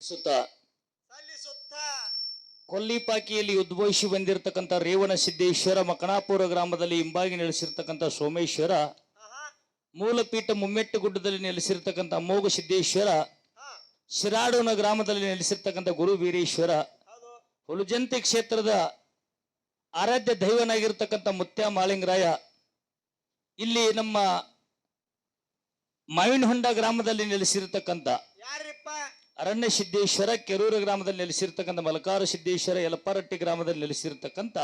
ಸುತ್ತ ಕೊಲ್ಲಿಪಾಕಿಯಲ್ಲಿ ಉದ್ಭವಿಸಿ ಬಂದಿರತಕ್ಕಂಥ ರೇವಣ ಸಿದ್ದೇಶ್ವರ ಮಕಣಾಪುರ ಗ್ರಾಮದಲ್ಲಿ ಹಿಂಬಾಗಿ ನೆಲೆಸಿರ್ತಕ್ಕಂಥ ಸೋಮೇಶ್ವರ ಮೂಲಪೀಠ ಮುಮ್ಮೆಟ್ಟು ಗುಡ್ಡದಲ್ಲಿ ನೆಲೆಸಿರ್ತಕ್ಕಂಥ ಅಮೋಘ ಸಿದ್ದೇಶ್ವರ ಶಿರಾಡೋನ ಗ್ರಾಮದಲ್ಲಿ ನೆಲೆಸಿರ್ತಕ್ಕಂಥ ಗುರು ವೀರೇಶ್ವರ ಹುಲುಜಂತಿ ಕ್ಷೇತ್ರದ ಆರಾಧ್ಯ ದೈವನಾಗಿರ್ತಕ್ಕಂಥ ಮುತ್ಯ ಮಾಲಿಂಗರಾಯ ಇಲ್ಲಿ ನಮ್ಮ ಮಾವಿನಹೊಂಡ ಗ್ರಾಮದಲ್ಲಿ ನೆಲೆಸಿರ್ತಕ್ಕಂಥ ಅರಣ್ಯ ಸಿದ್ದೇಶ್ವರ ಕೆರೂರು ಗ್ರಾಮದಲ್ಲಿ ನೆಲೆಸಿರ್ತಕ್ಕಂಥ ಮಲಕಾರ ಸಿದ್ದೇಶ್ವರ ಯಲಪಾರಟ್ಟಿ ಗ್ರಾಮದಲ್ಲಿ ನೆಲೆಸಿರ್ತಕ್ಕಂಥ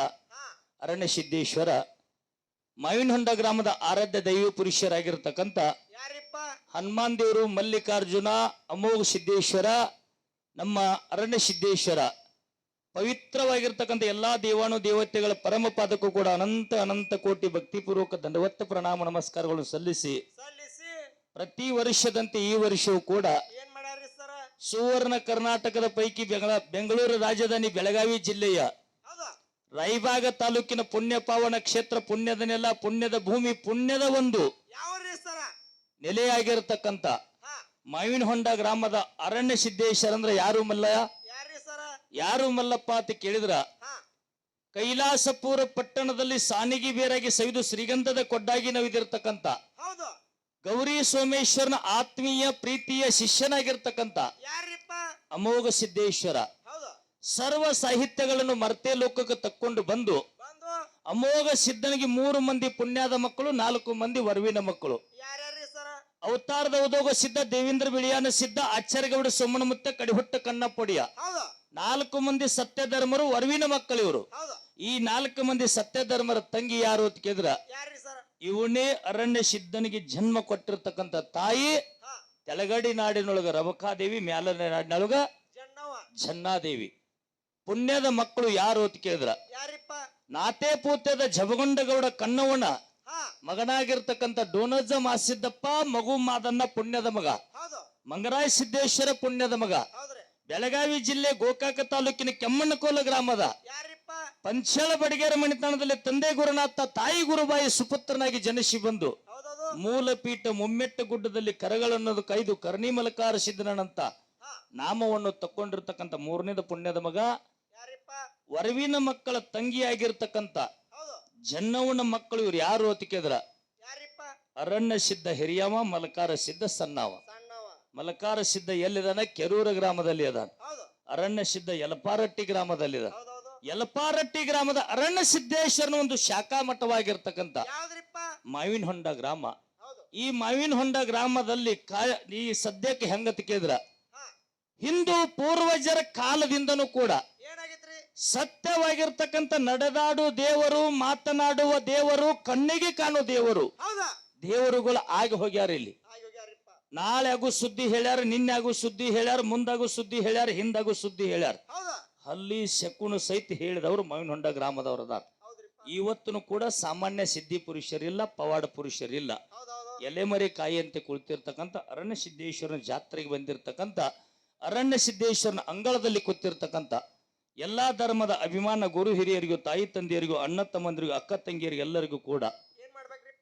ಅರಣ್ಯ ಸಿದ್ದೇಶ್ವರ ಮಾವಿನಹೊಂಡ ಗ್ರಾಮದ ಆರಾಧ್ಯ ದೈವ ಪುರುಷರಾಗಿರ್ತಕ್ಕಂಥ ಹನುಮಾನ್ ದೇವರು ಮಲ್ಲಿಕಾರ್ಜುನ ಅಮೋಘ ಸಿದ್ದೇಶ್ವರ ನಮ್ಮ ಅರಣ್ಯ ಸಿದ್ದೇಶ್ವರ. ಪವಿತ್ರವಾಗಿರ್ತಕ್ಕಂಥ ಎಲ್ಲಾ ದೇವಾನು ದೇವತೆಗಳ ಪರಮ ಪಾದಕ್ಕೂ ಕೂಡ ಅನಂತ ಅನಂತ ಕೋಟಿ ಭಕ್ತಿಪೂರ್ವಕ ದಂಡವತ್ತ ಪ್ರಣಾಮ ನಮಸ್ಕಾರಗಳು ಸಲ್ಲಿಸಿ ಸಲ್ಲಿಸಿ. ಪ್ರತಿ ವರ್ಷದಂತೆ ಈ ವರ್ಷವೂ ಕೂಡ ಸುವರ್ಣ ಕರ್ನಾಟಕದ ಪೈಕಿ ಬೆಂಗಳ ಬೆಂಗಳೂರು ರಾಜಧಾನಿ ಬೆಳಗಾವಿ ಜಿಲ್ಲೆಯ ರೈಬಾಗ ತಾಲೂಕಿನ ಪುಣ್ಯ ಪಾವನ ಕ್ಷೇತ್ರ ಪುಣ್ಯದ ನೆಲ ಪುಣ್ಯದ ಭೂಮಿ ಪುಣ್ಯದ ಒಂದು ನೆಲೆಯಾಗಿರತಕ್ಕಂತ ಸರ ನೆಲೆಯಾಗಿರತಕ್ಕಂಥ ಹಾ. ಮಾವಿನಹೊಂಡ ಗ್ರಾಮದ ಅರಣ್ಯ ಸಿದ್ದೇಶ್ವರ ಅಂದ್ರೆ ಯಾರು ಮಲ್ಲಯ್ಯ? ಯಾರಿ ಸರ ಯಾರು ಮಲ್ಲಪ್ಪ ಅಂತ ಕೇಳಿದ್ರ? ಕೈಲಾಸಪುರ ಪಟ್ಟಣದಲ್ಲಿ ಸಾನಿಗಿ ಬೇರಾಗಿ ಸವಿದು ಶ್ರೀಗಂಧದ ಕೊಡ್ಡಾಗಿ ನವಿದಿರ್ತಕ್ಕಂಥ ಗೌರಿ ಸೋಮೇಶ್ವರನ ಆತ್ಮೀಯ ಪ್ರೀತಿಯ ಶಿಷ್ಯನಾಗಿರ್ತಕ್ಕಂತ ಅಮೋಘ ಸಿದ್ದೇಶ್ವರ. ಸರ್ವ ಸಾಹಿತ್ಯಗಳನ್ನು ಮರ್ತೆ ಲೋಕಕ್ಕೆ ತಕ್ಕೊಂಡು ಬಂದು ಅಮೋಘ ಸಿದ್ಧನಿಗೆ ಮೂರು ಮಂದಿ ಪುಣ್ಯದ ಮಕ್ಕಳು ನಾಲ್ಕು ಮಂದಿ ವರವಿನ ಮಕ್ಕಳು. ಅವತಾರದ ಉದೋಗ ಸಿದ್ಧ ದೇವೇಂದ್ರ ಬಿಳಿಯಾನ ಸಿದ್ಧ ಆಚಾರ್ಯಗೌಡ ಸೋಮನ ಮುತ್ತ ಕಡಿಹುಟ್ಟ ಕಣ್ಣ ಪೊಡಿಯ ನಾಲ್ಕು ಮಂದಿ ಸತ್ಯಧರ್ಮರು ವರವಿನ ಮಕ್ಕಳು ಇವರು. ಈ ನಾಲ್ಕು ಮಂದಿ ಸತ್ಯಧರ್ಮರ ತಂಗಿ ಯಾರು ಅಂತ ಕೇಳಿದ್ರ? ಇವನೇ ಅರಣ್ಯ ಸಿದ್ಧನಿಗೆ ಜನ್ಮ ಕೊಟ್ಟಿರ್ತಕ್ಕಂಥ ತಾಯಿ ಕೆಳಗಡಿ ತೆಲಗಡಿ ನಾಡಿನೊಳಗ ರಮಕಾದೇವಿ ಮ್ಯಾಲನೆ ನಾಡಿನೊಳಗ ಚನ್ನಾದೇವಿ ಜನ್ನಾದೇವಿ. ಪುಣ್ಯದ ಮಕ್ಕಳು ಯಾರು ಅಂತ ಕೇಳಿದ್ರ? ನಾತೆ ಪೂತ್ಯದ ಜಬಗೊಂಡಗೌಡ ಕಣ್ಣವನ ಹಾ. ಮಗನಾಗಿರ್ತಕ್ಕಂಥ ಡೋನಜ ಮಾಸಿದ್ದಪ್ಪ ಮಗು ಮಾದನ್ನ ಪುಣ್ಯದ ಮಗ. ಮಂಗರಾಯ ಸಿದ್ದೇಶ್ವರ ಪುಣ್ಯದ ಮಗ. ಬೆಳಗಾವಿ ಜಿಲ್ಲೆ ಗೋಕಾಕ ತಾಲೂಕಿನ ಕೆಮ್ಮಣ್ಣಕೋಲ ಗ್ರಾಮದ ಪಂಚಾಳ ಬಡಿಗೇರ ಮಣಿತನದಲ್ಲಿ ತಂದೆ ಗುರುನಾಥ ತಾಯಿ ಗುರುಬಾಯಿ ಸುಪುತ್ರನಾಗಿ ಜನಿಸಿ ಬಂದು ಮೂಲಪೀಠ ಮುಮ್ಮೆಟ್ಟ ಗುಡ್ಡದಲ್ಲಿ ಕರಗಳನ್ನೋದು ಕೈದು ಕರ್ಣಿಮಲಕಾರ ಸಿದ್ದನಂತ ಹಾ. ನಾಮವನ್ನು ತಕ್ಕೊಂಡಿರ್ತಕ್ಕಂಥ ಮೂರನೇದ ಪುಣ್ಯದ ಮಗ ವರವಿನ ಮಕ್ಕಳ ತಂಗಿಯಾಗಿರ್ತಕ್ಕಂಥ ಜನ್ನವನ ಮಕ್ಕಳು ಇವ್ರು ಯಾರು ಅಂತ ಕೇಳಿದ್ರ? ಯಾರಿಪ್ಪ? ಅರಣ್ಯ ಸಿದ್ಧ ಹಿರಿಯವ ಮಲಕಾರ ಸಿದ್ಧ ಸನ್ನಾವ ಸಣ್ಣವ ಮಲಕಾರ ಸಿದ್ಧ ಎಲ್ಲಿದಾನ? ಕೆರೂರ ಗ್ರಾಮದಲ್ಲಿ ಅದಾನ. ಅರಣ್ಯ ಸಿದ್ಧ ಯಲಪಾರಟ್ಟಿ ಗ್ರಾಮದಲ್ಲಿ ಯಲಪಾರಟ್ಟಿ ಗ್ರಾಮದ ಅರಣ್ಯ ಸಿದ್ದೇಶ್ವರನ ಒಂದು ಶಾಖಾ ಮಠವಾಗಿರ್ತಕ್ಕಂಥ ಮಾವಿನ ಹೊಂಡ ಗ್ರಾಮ. ಈ ಮಾವಿನ ಹೊಂಡ ಗ್ರಾಮದಲ್ಲಿ ಕಾಯ ಈ ಸದ್ಯಕ್ಕೆ ಹೆಂಗತಿ ಹಾ. ಹಿಂದೂ ಪೂರ್ವಜರ ಕಾಲದಿಂದನೂ ಕೂಡ ಸತ್ಯವಾಗಿರ್ತಕ್ಕಂಥ ನಡೆದಾಡು ದೇವರು ಮಾತನಾಡುವ ದೇವರು ಕಣ್ಣಿಗೆ ಕಾಣುವ ದೇವರು ದೇವರುಗಳು ಆಗಿ ಹೋಗ್ಯಾರ ಇಲ್ಲಿ. ಆಗಿ ಹೋಗ್ಯಾರಿಪ್ಪ ನಾಳೆ ಆಗು ಸುದ್ದಿ ಹೇಳ್ಯಾರ ನಿನ್ನೆಗೂ ಸುದ್ದಿ ಹೇಳ್ಯಾರ ಮುಂದಾಗೂ ಸುದ್ದಿ ಹೇಳ್ಯಾರ ಹಿಂದಾಗೂ ಸುದ್ದಿ ಹೇಳ್ಯಾರ. ಅಲ್ಲಿ ಶಕುನ ಸಹಿತ ಹೇಳಿದವರು ಮಾವಿನ ಹೊಂಡ ಗ್ರಾಮದವ್ರು ಅದಾರ. ಇವತ್ತೂ ಕೂಡ ಸಾಮಾನ್ಯ ಸಿದ್ಧಿ ಪುರುಷರಿಲ್ಲ ಪವಾಡ ಪುರುಷರಿಲ್ಲ. ಎಲೆಮರಿ ಕಾಯಿಯಂತೆ ಕುಳಿತಿರ್ತಕ್ಕಂಥ ಅರಣ್ಯ ಸಿದ್ದೇಶ್ವರನ ಜಾತ್ರೆಗೆ ಬಂದಿರತಕ್ಕಂಥ ಅರಣ್ಯ ಸಿದ್ದೇಶ್ವರನ ಅಂಗಳದಲ್ಲಿ ಕೂತಿರ್ತಕ್ಕಂಥ ಎಲ್ಲಾ ಧರ್ಮದ ಅಭಿಮಾನ ಗುರು ಹಿರಿಯರಿಗೂ ತಾಯಿ ತಂದೆಯರಿಗೂ ಅಣ್ಣ ತಮ್ಮಂದಿರಿಗೂ ಅಕ್ಕ ತಂಗಿಯರಿಗೂ ಎಲ್ಲರಿಗೂ ಕೂಡ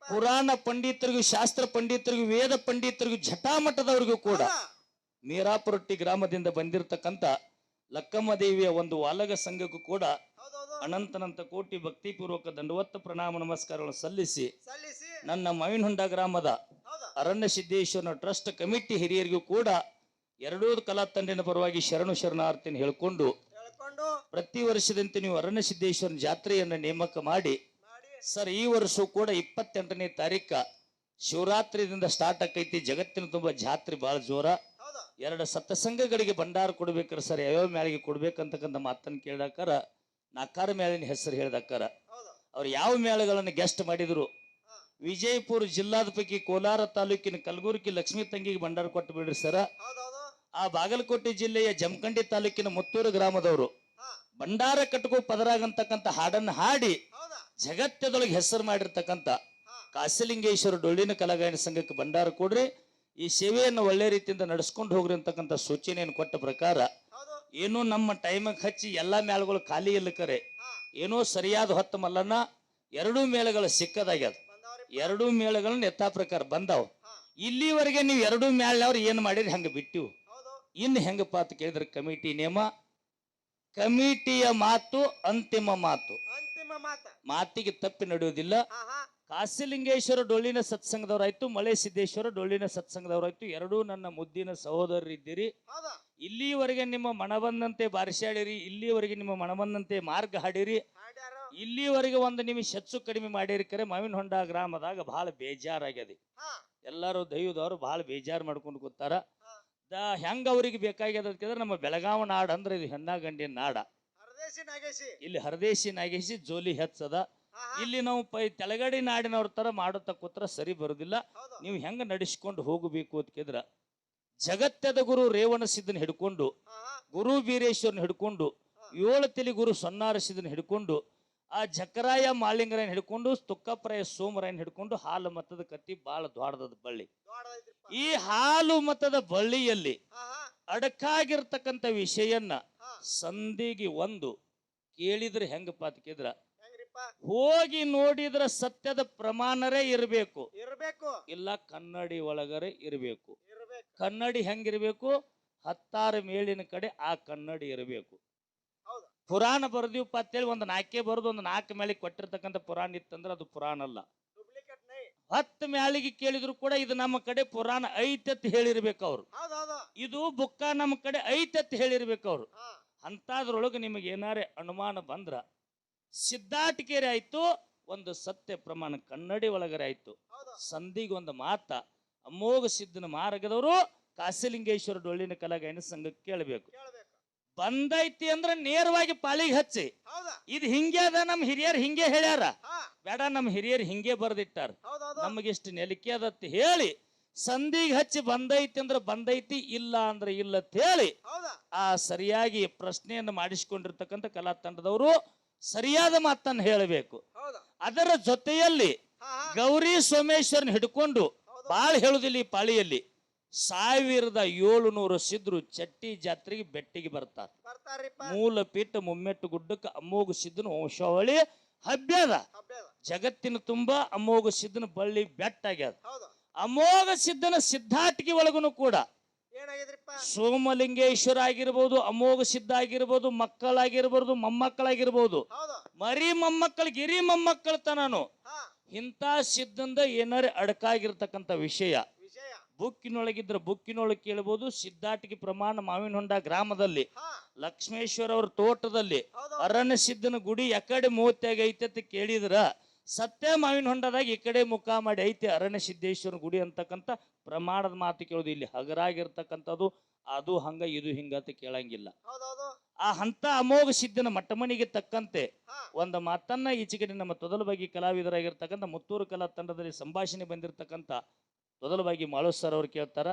ಪುರಾಣ ಪಂಡಿತರಿಗೂ ಶಾಸ್ತ್ರ ಪಂಡಿತರಿಗೂ ವೇದ ಪಂಡಿತರಿಗೂ ಜಟಾಮಠದವರಿಗೂ ಕೂಡ? ಮೀರಾಪುರಟ್ಟಿ ಗ್ರಾಮದಿಂದ ಬಂದಿರತಕ್ಕಂಥ ಲಕ್ಕಮ್ಮ ದೇವಿಯ ಒಂದು ವಾಲಗ ಸಂಘಕ್ಕೂ ಕೂಡ ಅನಂತನಂತ ಕೋಟಿ ಭಕ್ತಿಪೂರ್ವಕ ದಂಡವತ್ತ ಪ್ರಣಾಮ ನಮಸ್ಕಾರಗಳನ್ನು ಸಲ್ಲಿಸಿ ನನ್ನ ಮಾವಿನಹುಂಡ ಗ್ರಾಮದ ಅರಣ್ಯ ಸಿದ್ದೇಶ್ವರನ ಟ್ರಸ್ಟ್ ಕಮಿಟಿ ಹಿರಿಯರಿಗೂ ಕೂಡ ಎರಡೂ ಕಲಾ ತಂಡಿನ ಪರವಾಗಿ ಶರಣು ಶರಣಾರ್ಥಿನ ಹೇಳಿಕೊಂಡು. ಪ್ರತಿ ವರ್ಷದಂತೆ ನೀವು ಅರಣ್ಯ ಸಿದ್ದೇಶ್ವರನ ಜಾತ್ರೆಯನ್ನು ನೇಮಕ ಮಾಡಿ ಸರ್ ಈ ವರ್ಷ ಕೂಡ ಇಪ್ಪತ್ತೆಂಟನೇ ತಾರೀಕ ಶಿವರಾತ್ರಿದಿಂದ ಸ್ಟಾರ್ಟ್ ಆಕೈತಿ ಜಗತ್ತಿನ ತುಂಬ ಜಾತ್ರೆ ಬಹಳ ಜೋರ. ಎರಡು ಸತ್ಸಂಗಗಳಿಗೆ ಭಂಡಾರ ಕೊಡ್ಬೇಕಾರ ಸರ್ ಯಾವ್ಯಾವ ಮೇಳಿಗೆ ಕೊಡ್ಬೇಕಂತಕ್ಕಂಥ ಮಾತನ್ನು ಕೇಳಾಕಾರ ನಾಕಾರ ಮೇಳಿನ ಹೆಸರು ಹೇಳ್ದಾಕಾರ. ಅವ್ರು ಯಾವ ಮೇಳಗಳನ್ನು ಗೆಸ್ಟ್ ಮಾಡಿದ್ರು? ವಿಜಯಪುರ ಜಿಲ್ಲಾದ ಪೈಕಿ ಕೋಲಾರ ತಾಲೂಕಿನ ಕಲಬುರಗಿ ಲಕ್ಷ್ಮೀ ತಂಗಿಗೆ ಭಂಡಾರ ಕೊಟ್ಟು ಬಿಡ್ರಿ ಸರ ಆ ಬಾಗಲಕೋಟೆ ಜಿಲ್ಲೆಯ ಜಮಖಂಡಿ ತಾಲೂಕಿನ ಮುತ್ತೂರು ಗ್ರಾಮದವರು. ಭಂಡಾರ ಕಟ್ಕೋ ಪದರಾಗಂತಕ್ಕಂಥ ಹಾಡನ್ನು ಹಾಡಿ ಜಗತ್ತದೊಳಗೆ ಹೆಸರು ಮಾಡಿರ್ತಕ್ಕಂಥ ಕಾಸಲಿಂಗೇಶ್ವರ ಡೊಳ್ಳಿನ ಕಲಾಗಾಯನ ಸಂಘಕ್ಕೆ ಭಂಡಾರ ಕೊಡ್ರಿ. ಈ ಸೇವೆಯನ್ನು ಒಳ್ಳೆ ರೀತಿಯಿಂದ ನಡೆಸ್ಕೊಂಡು ಹೋಗ್ರಿ ಅಂತಕ್ಕಂಥ ಸೂಚನೆಯನ್ನು ಕೊಟ್ಟ ಪ್ರಕಾರ ಏನೋ ನಮ್ಮ ಟೈಮಿಗೆ ಹಚ್ಚಿ ಎಲ್ಲಾ ಮೇಳಗಳು ಖಾಲಿ ಇಲ್ಲ ಕರೆ ಏನೋ ಸರಿಯಾದ ಹೊತ್ತ ಮಲ್ಲನ ಎರಡೂ ಮೇಳಗಳು ಸಿಕ್ಕದಾಗ್ಯದ. ಎರಡೂ ಮೇಳಗಳನ್ನ ಯಥಾ ಪ್ರಕಾರ ಬಂದಾವ. ಇಲ್ಲಿವರೆಗೆ ನೀವು ಎರಡೂ ಮೇಳವ್ರು ಏನು ಮಾಡಿರಿ? ಹಂಗೆ ಬಿಟ್ಟಿವು? ಇನ್ನು ಹೆಂಗಪ್ಪ ಅಂತ ಕೇಳಿದ್ರೆ ಕಮಿಟಿ ನೇಮ ಕಮಿಟಿಯ ಮಾತು ಅಂತಿಮ ಮಾತು. ಅಂತಿಮ ಮಾತ. ಮಾತಿಗೆ ತಪ್ಪಿ ನಡೆಯುವುದಿಲ್ಲ. ಕಾಸಿಲಿಂಗೇಶ್ವರ ಡೊಳ್ಳಿನ ಸತ್ಸಂಗದವರಾಯ್ತು ಮಳೆ ಸಿದ್ದೇಶ್ವರ ಡೊಳ್ಳಿನ ಸತ್ಸಂಗದವರಾಯ್ತು. ಎರಡೂ ನನ್ನ ಮುದ್ದಿನ ಸಹೋದರರಿದ್ದೀರಿ. ಹೌದಾ. ಇಲ್ಲಿವರೆಗೆ ನಿಮ್ಮ ಮನಬಂದಂತೆ ಬಾರಿಸಾಡಿರಿ ಇಲ್ಲಿವರೆಗೆ ನಿಮ್ಮ ಮನಬಂದಂತೆ ಮಾರ್ಗ ಹಾಡಿರಿ. ಇಲ್ಲಿವರೆಗೆ ಒಂದು ನಿಮಿಷ ಹೆಚ್ಚು ಕಡಿಮೆ ಮಾಡಿರಿ ಕರೆ ಮಾವಿನ ಹೊಂಡ ಗ್ರಾಮದಾಗ ಬಹಳ ಬೇಜಾರಾಗ್ಯದ. ಎಲ್ಲರೂ ದೈವದವರು ಬಹಳ ಬೇಜಾರು ಮಾಡ್ಕೊಂಡು ಕೂತಾರ. ದ ಹೆಂಗ ಅವ್ರಿಗೆ ಬೇಕಾಗ್ಯದ ಅಂತಂದ್ರೆ ನಮ್ಮ ಬೆಳಗಾವ ನಾಡ ಅಂದ್ರೆ ಇದು ಹೆಣ್ಣಾಗಂಡಿನ ನಾಡ. ಇಲ್ಲಿ ಹರದೇಶಿ ನಾಗೇಶಿ ಜೋಲಿ ಹೆಚ್ಚದ. ಇಲ್ಲಿ ನಾವು ಪೈ ತೆಲಗಡಿ ನಾಡಿನವ್ರ ತರ ಮಾಡುತ್ತ ಕೂತ್ರ ಸರಿ ಬರುದಿಲ್ಲ. ನೀವು ಹೆಂಗ ನಡೆಸ್ಕೊಂಡು ಹೋಗಬೇಕು ಅಂತ ಕೇಳಿದ್ರ ಜಗತ್ತದ ಗುರು ರೇವಣ ಸಿದ್ಧನ ಹಿಡ್ಕೊಂಡು ಗುರು ಬೀರೇಶ್ವರನ ಹಿಡ್ಕೊಂಡು ಏಳು ತಲೆ ಗುರು ಸೊನ್ನಾರ ಸಿದ್ಧನ ಹಿಡ್ಕೊಂಡು ಆ ಜಕರಾಯ ಮಾಲಿಂಗರನ್ನ ಹಿಡ್ಕೊಂಡು ತುಕ್ಕಪ್ರಾಯ ಸೋಮರಾಯನ್ ಹಿಡ್ಕೊಂಡು ಹಾಲು ಮತದ ಕತ್ತಿ ಬಾಳ ದೊಡ್ಡದ ಬಳ್ಳಿ. ಈ ಹಾಲು ಮತದ ಬಳ್ಳಿಯಲ್ಲಿ ಅಡಕಾಗಿರ್ತಕ್ಕಂಥ ವಿಷಯನ್ನ ಸಂದಿಗೆ ಸಂಧಿಗೆ ಒಂದು ಕೇಳಿದ್ರೆ ಹೆಂಗಪ್ಪ ಅಂತ ಕೇಳಿದ್ರ? ಹೋಗಿ ನೋಡಿದ್ರ ಸತ್ಯದ ಪ್ರಮಾಣರೇ ಇರಬೇಕು. ಇರಬೇಕು. ಇಲ್ಲ ಕನ್ನಡಿ ಒಳಗರೆ ಇರಬೇಕು. ಕನ್ನಡಿ ಹೆಂಗಿರ್ಬೇಕು? ಹತ್ತಾರು ಮೇಲಿನ ಕಡೆ ಆ ಕನ್ನಡಿ ಇರಬೇಕು. ಪುರಾಣ ಬರ್ದೀವಪ್ಪ ಅಂತೇಳಿ ಒಂದು ನಾಲ್ಕೇ ಬರೆದು ಒಂದು ನಾಲ್ಕು ಮೇಲೆ ಕೊಟ್ಟಿರ್ತಕ್ಕಂಥ ಪುರಾಣ ಇತ್ತಂದ್ರೆ ಅದು ಪುರಾಣ ಅಲ್ಲ. ಹತ್ತು ಮ್ಯಾಲಿಗೆ ಕೇಳಿದ್ರು ಕೂಡ ಇದು ನಮ್ಮ ಕಡೆ ಪುರಾಣ ಐತತ್ ಹೇಳಿರ್ಬೇಕು ಅವ್ರು. ಇದು ಬುಕ್ಕ ನಮ್ಮ ಕಡೆ ಐತತ್ ಹೇಳಿರ್ಬೇಕು ಅವ್ರು. ಅಂತಾದ್ರೊಳಗೆ ನಿಮಗೆ ಏನಾರೇ ಅನುಮಾನ ಬಂದ್ರ ಸಿದ್ಧಾಟಿಕೆರೆ ಆಯ್ತು ಒಂದು ಸತ್ಯ ಪ್ರಮಾಣ ಕನ್ನಡಿ ಒಳಗರೆ ಆಯ್ತು. ಸಂಧಿಗೆ ಒಂದು ಮಾತ ಅಮೋಘ ಸಿದ್ಧನ ಮಾರ್ಗದವರು ಕಾಸಿಲಿಂಗೇಶ್ವರ ಡೊಳ್ಳಿನ ಕಲಾಗಾಯನ ಸಂಘಕ್ಕೆ ಕೇಳಬೇಕು. ಕೇಳ್ಬೇಕು. ಬಂದೈತಿ ಅಂದ್ರೆ ನೇರವಾಗಿ ಪಾಳಿಗೆ ಹಚ್ಚಿ. ಇದು ಹಿಂಗೆ ಅದ ನಮ್ಮ ಹಿರಿಯರು ಹಿಂಗೆ ಹೇಳ್ಯಾರ. ಬೇಡ ನಮ್ಮ ಹಿರಿಯರು ಹಿಂಗೆ ಬರ್ದಿಟ್ಟಾರ. ನಮಗಿಷ್ಟು ನೆಲಿಕೆ ಅದತ್ತಿ ಹೇಳಿ ಸಂಧಿಗೆ ಹಚ್ಚಿ ಬಂದೈತಿ ಅಂದ್ರೆ ಬಂದೈತಿ ಇಲ್ಲ ಅಂದ್ರೆ ಇಲ್ಲ ಅಂತ ಹೇಳಿ ಆ ಸರಿಯಾಗಿ ಪ್ರಶ್ನೆಯನ್ನು ಮಾಡಿಸಿಕೊಂಡಿರ್ತಕ್ಕಂಥ ಕಲಾ ತಂಡದವರು ಸರಿಯಾದ ಮಾತನ್ನು ಹೇಳಬೇಕು. ಅದರ ಜೊತೆಯಲ್ಲಿ ಗೌರಿ ಸೋಮೇಶ್ವರನ್ ಹಿಡ್ಕೊಂಡು ಬಾಳ್ ಹೇಳುದಿಲ್ಲ ಈ ಪಾಳಿಯಲ್ಲಿ. ಸಾವಿರದ ಏಳುನೂರು ಸಿದ್ರು ಚಟ್ಟಿ ಜಾತ್ರೆಗೆ ಬೆಟ್ಟಿಗೆ ಬರ್ತಾರೆ. ಮೂಲ ಪೀಠ ಮುಮ್ಮೆಟ್ಟು ಗುಡ್ಡಕ್ಕೆ ಅಮೋಘ ಸಿದ್ದನ ವಂಶಾವಳಿ ಹಬ್ಬ್ಯದ ಹಬ್ಬದ ಜಗತ್ತಿನ ತುಂಬಾ ಅಮೋಘ ಸಿದ್ದನ ಬಳ್ಳಿ ಬೆಟ್ಟ ಆಗ್ಯದ ಅಮೋಘ ಸಿದ್ದನ ಸಿದ್ಧಾಟಿಕೆ ಒಳಗೂನು ಕೂಡ ಸೋಮಲಿಂಗೇಶ್ವರ ಆಗಿರ್ಬೋದು ಅಮೋಘ ಸಿದ್ಧ ಆಗಿರ್ಬೋದು ಮಕ್ಕಳಾಗಿರ್ಬೋದು ಮೊಮ್ಮಕ್ಕಳಾಗಿರ್ಬೋದು. ಮರಿ ಮೊಮ್ಮಕ್ಕಳ ಗಿರಿ ಮೊಮ್ಮಕ್ಕಳ ತನಾನು. ಇಂಥ ಸಿದ್ಧಂದ ಏನಾರ ಅಡಕಾಗಿರ್ತಕ್ಕಂಥ ವಿಷಯ. ಬುಕ್ಕಿನೊಳಗಿದ್ರ ಬುಕ್ಕಿನೊಳಗೆ ಕೇಳಬಹುದು ಸಿದ್ಧಾಟಿಕೆ ಪ್ರಮಾಣ ಮಾವಿನ ಹೊಂಡ ಗ್ರಾಮದಲ್ಲಿ ಲಕ್ಷ್ಮೇಶ್ವರ ಅವ್ರ ತೋಟದಲ್ಲಿ ಅರಣ್ಯ ಸಿದ್ಧನ ಗುಡಿ ಎಕಡೆ ಮೂವತ್ತಾಗ ಐತೆ ಅಂತ ಕೇಳಿದ್ರ ಸತ್ಯ ಮಾವಿನ ಹೊಂಡದಾಗ ಈ ಕಡೆ ಮುಖ ಮಾಡಿ ಐತೆ ಅರಣ್ಯ ಸಿದ್ದೇಶ್ವರ ಗುಡಿ ಅಂತಕ್ಕಂತ ಪ್ರಮಾಣದ ಮಾತು ಕೇಳೋದು. ಇಲ್ಲಿ ಹಗರಾಗಿರ್ತಕ್ಕಂಥದ್ದು ಅದು ಹಂಗ ಇದು ಹಿಂಗ ಅಂತ ಕೇಳಂಗಿಲ್ಲ. ಆ ಹಂತ ಅಮೋಘ ಸಿದ್ಧನ ಮಟ್ಟಮಣಿಗೆ ತಕ್ಕಂತೆ ಒಂದು ಮಾತನ್ನ ಈಚೆಗಡೆ ನಮ್ಮ ತೊದಲಬಾಗಿ ಕಲಾವಿದರಾಗಿರ್ತಕ್ಕಂಥ ಮುತ್ತೂರು ಕಲಾ ತಂಡದಲ್ಲಿ ಸಂಭಾಷಣೆ ಬಂದಿರತಕ್ಕಂಥ ತೊದಲಬಾಗಿ ಮಾಳು ಸರ್ ಅವ್ರು ಕೇಳ್ತಾರ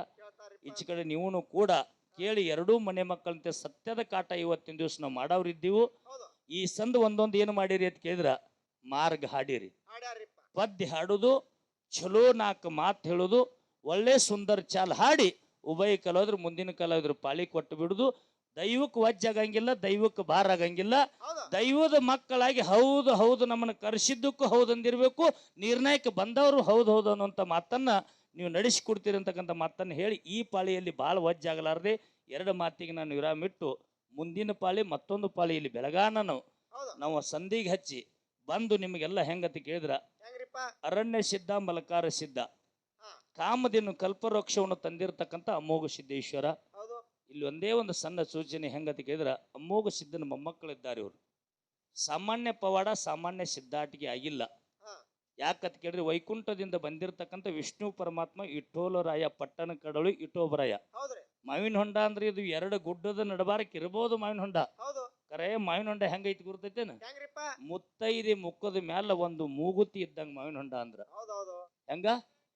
ಈಚ ಕಡೆ ನೀವು ಕೂಡ ಕೇಳಿ ಎರಡೂ ಮನೆ ಮಕ್ಕಳಂತೆ ಸತ್ಯದ ಕಾಟ ಇವತ್ತಿನ ದಿವಸ ನಾವು ಮಾಡವ್ರಿದ್ದೀವು ಈ ಸಂದ ಒಂದೊಂದು ಏನು ಮಾಡಿರಿ ಅಂತ ಕೇಳಿದ್ರ? ಮಾರ್ಗ ಹಾಡಿರಿ. ಪದ್ಯ ಹಾಡುದು ಚಲೋ ನಾಲ್ಕು ಮಾತು ಹೇಳುದು ಒಳ್ಳೆ ಸುಂದರ ಚಾಲ್ ಹಾಡಿ ಉಭಯ ಕಲಾವಿದ್ರು ಮುಂದಿನ ಕಲಾವಿದ್ರು ಪಾಳಿ ಕೊಟ್ಟು ಬಿಡುದು. ದೈವಕ್ಕೆ ವಜ್ಜ ಆಗಂಗಿಲ್ಲ ದೈವಕ್ಕೆ ಭಾರ ಆಗಂಗಿಲ್ಲ. ದೈವದ ಮಕ್ಕಳಾಗಿ ಹೌದು ಹೌದು ನಮ್ಮನ್ನು ಕರೆಸಿದ್ದಕ್ಕೂ ಹೌದು ಅಂದಿರಬೇಕು ನಿರ್ಣಯಕ್ಕೆ ಬಂದವರು ಹೌದು ಹೌದು ಅನ್ನುವಂಥ ಮಾತನ್ನ ನೀವು ನಡೆಸಿಕೊಡ್ತೀರಂತಕ್ಕಂಥ ಮಾತನ್ನು ಹೇಳಿ ಈ ಪಾಳಿಯಲ್ಲಿ ಭಾಳ ವಜ್ಜಾಗಲಾರದೆ ಎರಡು ಮಾತಿಗೆ ನಾನು ವಿರಾಮಿಟ್ಟು ಮುಂದಿನ ಪಾಳಿ ಮತ್ತೊಂದು ಪಾಳಿಯಲ್ಲಿ ಬೆಳಗಾನನು ಹೌದು. ನಾವು ಸಂಧಿಗೆ ಹಚ್ಚಿ ಬಂದು ನಿಮಗೆಲ್ಲ ಹೆಂಗತಿ ಕೇಳಿದ್ರ? ಅರಣ್ಯ ಸಿದ್ಧ ಮಲಕಾರ ಸಿದ್ಧ. ಕಾಮದಿನ ಕಲ್ಪವೃಕ್ಷವನ್ನು ತಂದಿರತಕ್ಕಂಥ ಅಮೋಘ ಸಿದ್ದೇಶ್ವರ. ಇಲ್ಲಿ ಒಂದೇ ಒಂದು ಸಣ್ಣ ಸೂಚನೆ ಹೆಂಗತಿ ಕೇಳಿದ್ರ? ಅಮೋಘ ಸಿದ್ಧನ ಮೊಮ್ಮಕ್ಕಳಿದ್ದಾರೆ ಇವರು. ಸಾಮಾನ್ಯ ಪವಾಡ ಸಾಮಾನ್ಯ ಸಿದ್ಧಾಟಿಗೆ ಆಗಿಲ್ಲ. ಯಾಕಂತ ಕೇಳಿದ್ರೆ ವೈಕುಂಠದಿಂದ ಬಂದಿರತಕ್ಕಂತ ವಿಷ್ಣು ಪರಮಾತ್ಮ ಇಟ್ಟೋಲರಾಯ ಪಟ್ಟಣ ಕಡಳು ಇಟೋಬರಾಯ. ಮಾವಿನ ಹೊಂಡ ಅಂದ್ರೆ ಇದು ಎರಡು ಗುಡ್ಡದ ನಡಬಾರಕ್ ಇರಬಹುದು ಮಾವಿನ ಹೊಂಡ. ಕರೆ ಮಾವಿನ ಹೊಂಡ ಹೆಂಗೈತಿ ಗುರ್ತೈತೇನ? ಮುತ್ತೈದೆ ಮುಖದ ಮ್ಯಾಲ ಒಂದು ಮೂಗುತಿ ಇದ್ದಂಗ ಮಾವಿನ ಹೊಂಡ ಅಂದ್ರ. ಹೆಂಗ?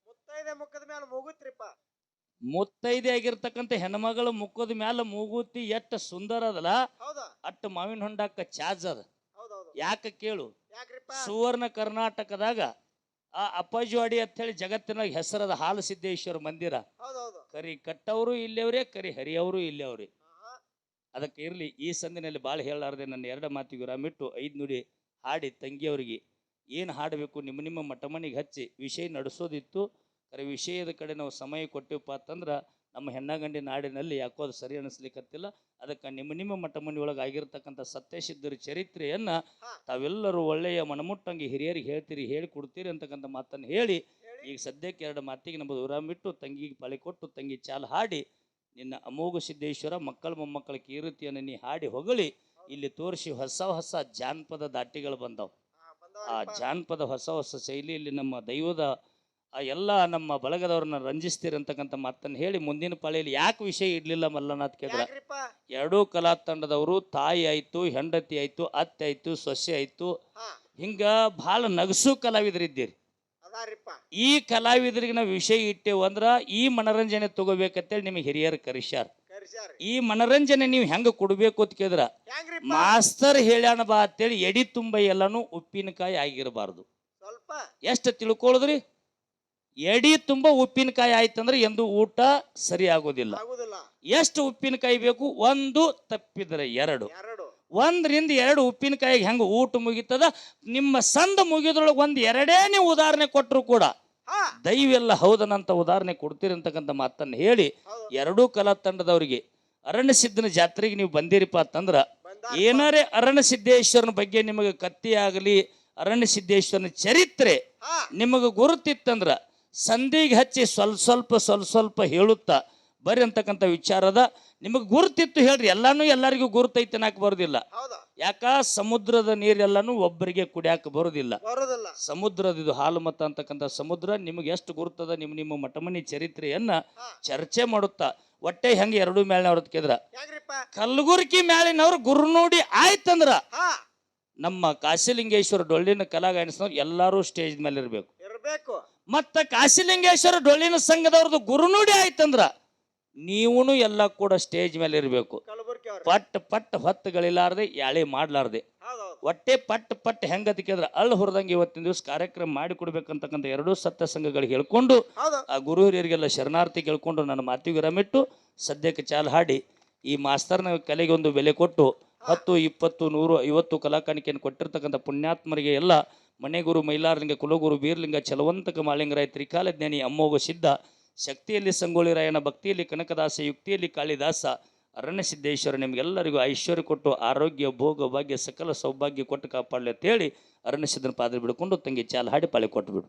ಮುತ್ತೈದೆ ಮುಖದ ಮೇಲೆ ಮೂಗುತ್ರಿಪ್ಪ. ಮುತ್ತೈದೆ ಆಗಿರ್ತಕ್ಕಂಥ ಹೆಣ್ಮಗಳ ಮುಖದ ಮ್ಯಾಲ ಮೂಗುತಿ ಎಷ್ಟ ಸುಂದರ ಅದಲ್ಲ? ಅಟ್ಟ ಮಾವಿನ ಹೊಂಡಕ್ಕ ಚಾರ್ಜ್ ಅದ. ಯಾಕ ಕೇಳು? ಸುವರ್ಣ ಕರ್ನಾಟಕದಾಗ ಆ ಅಪ್ಪಜ್ವಾಡಿ ಅಂತ ಹೇಳಿ ಜಗತ್ತಿನಾಗ ಹೆಸರದ ಹಾಲು ಸಿದ್ದೇಶ್ವರ ಮಂದಿರ. ಕರಿ ಕಟ್ಟವರು ಇಲ್ಲೇವ್ರೆ ಕರಿ ಹರಿಯವರು ಇಲ್ಲೇವ್ರಿ. ಅದಕ್ಕೆ ಇರಲಿ ಈ ಸಂದಿನಲ್ಲಿ ಭಾಳ ಹೇಳಲಾರ್ದೆ ನನ್ನ ಎರಡು ಮಾತಿಗೆ ವಿರಾಮಿಟ್ಟು ಐದು ನುಡಿ ಹಾಡಿ ತಂಗಿಯವ್ರಿಗೆ. ಏನು ಹಾಡಬೇಕು? ನಿಮ್ಮ ನಿಮ್ಮ ಮಠಮನಿಗೆ ಹಚ್ಚಿ ವಿಷಯ ನಡೆಸೋದಿತ್ತು. ಕರೆ ವಿಷಯದ ಕಡೆ ನಾವು ಸಮಯ ಕೊಟ್ಟಿವಪ್ಪ ಅಂತಂದ್ರೆ ನಮ್ಮ ಹೆಣ್ಣಗಂಡಿ ನಾಡಿನಲ್ಲಿ ಯಾಕೋ ಅದು ಸರಿ ಅನಿಸ್ಲಿಕ್ಕತ್ತಿಲ್ಲ. ಅದಕ್ಕೆ ನಿಮ್ಮ ನಿಮ್ಮ ಮಠ ಮುನಿಯೊಳಗೆ ಆಗಿರ್ತಕ್ಕಂಥ ಸತ್ಯಸಿದ್ಧರ ಚರಿತ್ರೆಯನ್ನ. ತಾವೆಲ್ಲರೂ ಒಳ್ಳೆಯ ಮನಮುಟ್ಟಂಗೆ ಹಿರಿಯರಿಗೆ ಹೇಳ್ತೀರಿ ಹೇಳಿ ಕೊಡ್ತೀರಿ ಅಂತಕ್ಕಂಥ ಮಾತನ್ನು ಹೇಳಿ ಹೇಳಿ. ಈಗ ಸದ್ಯಕ್ಕೆ ಎರಡು ಮಾತಿಗೆ ನಮ್ಮದು ವಿರಾಮಿಟ್ಟು ತಂಗಿಗೆ ಪಾಳಿ ಕೊಟ್ಟು ತಂಗಿ ಚಾಲು ಹಾಡಿ ನಿನ್ನ ಅಮೋಘ ಸಿದ್ದೇಶ್ವರ ಮಕ್ಕಳ ಮೊಮ್ಮಕ್ಕಳ ಕೀರ್ತಿಯನ್ನು ನೀ ಹಾಡಿ ಹೊಗಳಿ. ಇಲ್ಲಿ ತೋರಿಸಿ ಹೊಸ ಹೊಸ ಜಾನಪದ ದಾಟಿಗಳು ಬಂದವು. ಆ ಜಾನಪದ ಹೊಸ ಹೊಸ ಶೈಲಿಯಲ್ಲಿ ನಮ್ಮ ದೈವದ ಆ ಎಲ್ಲ ನಮ್ಮ ಬಳಗದವ್ರನ್ನ ರಂಜಿಸ್ತೀರಿ ಅಂತಕ್ಕಂಥ ಮಾತನ್ನು ಹೇಳಿ ಮುಂದಿನ ಪಾಳಿಯಲ್ಲಿ ಯಾಕೆ ವಿಷಯ ಇಡ್ಲಿಲ್ಲ ಮಲ್ಲನಾಥ್ ಕೇಂದ್ರ? ಎರಡೂ ಕಲಾ ತಂಡದವರು ತಾಯಿ ಆಯ್ತು ಹೆಂಡತಿ ಆಯ್ತು ಅತ್ತೆ ಆಯ್ತು ಸೊಸೆ ಆಯ್ತು. ಹಿಂಗೆ ಭಾಳ ನಗಸು ಕಲಾವಿದರಿದ್ದೀರಿ. ಈ ಕಲಾವಿದರಿಗೆ ನಾವು ವಿಷಯ ಇಟ್ಟೇವು ಅಂದ್ರ ಈ ಮನರಂಜನೆ ತಗೋಬೇಕಂತೇಳಿ ನಿಮಗೆ ಹಿರಿಯರು ಕರಿಸ್ಯಾರ. ಈ ಮನರಂಜನೆ ನೀವು ಹೆಂಗ ಕೊಡ್ಬೇಕು ಅಂತ ಕೇಳಿದ್ರ? ಮಾಸ್ತರ್ ಹೇಳ್ಯಾನ ಬಾ ಅಂತೇಳಿ ಎಡಿ ತುಂಬ ಎಲ್ಲಾನು ಉಪ್ಪಿನಕಾಯಿ ಆಗಿರಬಾರ್ದು. ಸ್ವಲ್ಪ. ಎಷ್ಟು ತಿಳ್ಕೊಳ್ಳೋದ್ರಿ ಎಡಿ ತುಂಬ ಉಪ್ಪಿನಕಾಯಿ ಆಯ್ತಂದ್ರೆ ಎಂದು ಊಟ ಸರಿ ಆಗೋದಿಲ್ಲ. ಎಷ್ಟು ಉಪ್ಪಿನಕಾಯಿ ಬೇಕು ಒಂದು ತಪ್ಪಿದ್ರೆ ಎರಡು. ಒಂದರಿಂದ ಎರಡು ಉಪ್ಪಿನಕಾಯಿ ಹೆಂಗ ಊಟ ಮುಗಿತದ? ನಿಮ್ಮ ಸಂದ ಮುಗಿದ್ರೊಳಗೆ ಒಂದು ಎರಡೇ ನೀವು ಉದಾಹರಣೆ ಕೊಟ್ಟರು ಕೂಡ. ದೈವೆಲ್ಲ ಹೌದನಂತ ಉದಾಹರಣೆ ಕೊಡ್ತೀರಿ ಅಂತಕ್ಕಂಥ ಮಾತನ್ನು ಹೇಳಿ ಎರಡೂ ಕಲಾ ತಂಡದವರಿಗೆ ಅರಣ್ಯ ಸಿದ್ಧನ ಜಾತ್ರೆಗೆ ನೀವು ಬಂದಿರಿಪ್ಪ ಅಂತಂದ್ರ ಏನಾರೇ ಅರಣ್ಯ ಸಿದ್ದೇಶ್ವರನ ಬಗ್ಗೆ ನಿಮಗೆ ಕತ್ತಿ ಆಗಲಿ ಅರಣ್ಯ ಸಿದ್ದೇಶ್ವರನ ಚರಿತ್ರೆ ನಿಮಗೆ ಗುರುತಿತ್ತಂದ್ರ ಸಂಧಿಗೆ ಹಚ್ಚಿ ಸ್ವಲ್ಪ ಸ್ವಲ್ಪ ಸ್ವಲ್ಪ ಸ್ವಲ್ಪ ಹೇಳುತ್ತಾ. ಬರ್ರಿ ಅಂತಕ್ಕಂಥ ವಿಚಾರದ ನಿಮಗೆ ಗುರುತಿತ್ತು ಹೇಳ್ರಿ ಎಲ್ಲಾನು ಎಲ್ಲರಿಗೂ ಗುರುತೈತೆ ನಾಕ್ ಬರೋದಿಲ್ಲ. ಯಾಕ? ಸಮುದ್ರದ ನೀರೆಲ್ಲಾನು ಒಬ್ಬರಿಗೆ ಕುಡಿಯಾಕ ಬರೋದಿಲ್ಲ. ಸಮುದ್ರದ ಇದು ಹಾಲು ಮತ ಅಂತಕ್ಕಂಥ ಸಮುದ್ರ ನಿಮಗೆ ಎಷ್ಟು ಗುರುತದ ನಿಮ್ಮ ನಿಮ್ಮ ಮಠಮನಿ ಚರಿತ್ರೆಯನ್ನ ಚರ್ಚೆ ಮಾಡುತ್ತಾ. ಒಟ್ಟೆ ಹೆಂಗೆ ಎರಡು ಮೇಲಿನವ್ರ ಕೇದ್ರ ಕಲ್ಗುರ್ಕಿ ಮ್ಯಾಲಿನವ್ರು ಗುರು ನೋಡಿ ಆಯ್ತಂದ್ರ ನಮ್ಮ ಕಾಶಿಲಿಂಗೇಶ್ವರ ಡೊಳ್ಳಿನ ಕಲಾಗಾಯನಿಸಿದವ್ರು ಎಲ್ಲರೂ ಸ್ಟೇಜ್ ಮೇಲೆ ಇರಬೇಕು ಇರ್ಬೇಕು. ಮತ್ತ ಕಾಶಿಲಿಂಗೇಶ್ವರ ಡೊಳ್ಳಿನ ಸಂಘದವ್ರದ್ದು ಗುರುನುಡಿ ಆಯ್ತಂದ್ರ ನೀವುನು ಎಲ್ಲ ಕೂಡ ಸ್ಟೇಜ್ ಮೇಲೆ ಇರಬೇಕು. ಪಟ್ ಪಟ್ ಹೊತ್ತುಗಳಿಲಾರ್ದೆ ಯಾಳೆ ಮಾಡ್ಲಾರ್ದೆ. ಒಟ್ಟೆ ಪಟ್ ಪಟ್ ಹೆಂಗತಿ ಕೇಳಿದ್ರೆ ಅಳ್ಳು ಹೊರದಂಗೆ ಇವತ್ತಿನ ದಿವಸ ಕಾರ್ಯಕ್ರಮ ಮಾಡಿ ಕೊಡ್ಬೇಕಂತಕ್ಕಂಥ ಎರಡೂ ಸತ್ಯ ಸಂಘಗಳಿಗೆ ಹೇಳ್ಕೊಂಡು ಆ ಗುರು ಹಿರಿಯರಿಗೆಲ್ಲ ಶರಣಾರ್ಥಿ ಕೇಳ್ಕೊಂಡು ನನ್ನ ಮಾತಿಗೆ ವಿರಮಿಟ್ಟು ಸದ್ಯಕ್ಕೆ ಚಾಲ ಹಾಡಿ ಈ ಮಾಸ್ತರ್ನ ಕಲೆಗೆ ಒಂದು ಬೆಲೆ ಕೊಟ್ಟು ಹತ್ತು ಇಪ್ಪತ್ತು ನೂರು ಐವತ್ತು ಕಲಾಕಾಣಿಕೆಯನ್ನು ಕೊಟ್ಟಿರ್ತಕ್ಕಂಥ ಪುಣ್ಯಾತ್ಮರಿಗೆ ಎಲ್ಲ ಮನೆಗುರು ಮೈಲಾರಲಿಂಗ, ಕುಲಗುರು ಬೀರ್ಲಿಂಗ, ಚಲವಂತಕ ಮಾಲಿಂಗರಾಯ ತ್ರಿಕಾಲ ಜ್ಞಾನಿ ಅಮ್ಮೋಗ ಸಿದ್ಧ, ಶಕ್ತಿಯಲ್ಲಿ ಸಂಗೊಳ್ಳಿ ರಾಯನ ಭಕ್ತಿಯಲ್ಲಿ ಕನಕದಾಸ, ಯುಕ್ತಿಯಲ್ಲಿ ಕಾಳಿದಾಸ, ಅರಣ್ಯ ಸಿದ್ದೇಶ್ವರ ನಿಮಗೆಲ್ಲರಿಗೂ ಐಶ್ವರ್ಯ ಕೊಟ್ಟು ಆರೋಗ್ಯ, ಭೋಗ, ಭಾಗ್ಯ, ಸಕಲ ಸೌಭಾಗ್ಯ ಕೊಟ್ಟು ಕಾಪಾಡಲಿ ಅಂತೇಳಿ ಅರಣ್ಯ ಸಿದ್ಧನ ಪಾದ ಬಿಡ್ಕೊಂಡು ತಂಗಿ ಚಾಲ ಹಾಡಿ ಪಾಳಿ ಕೊಟ್ಟು ಬಿಡು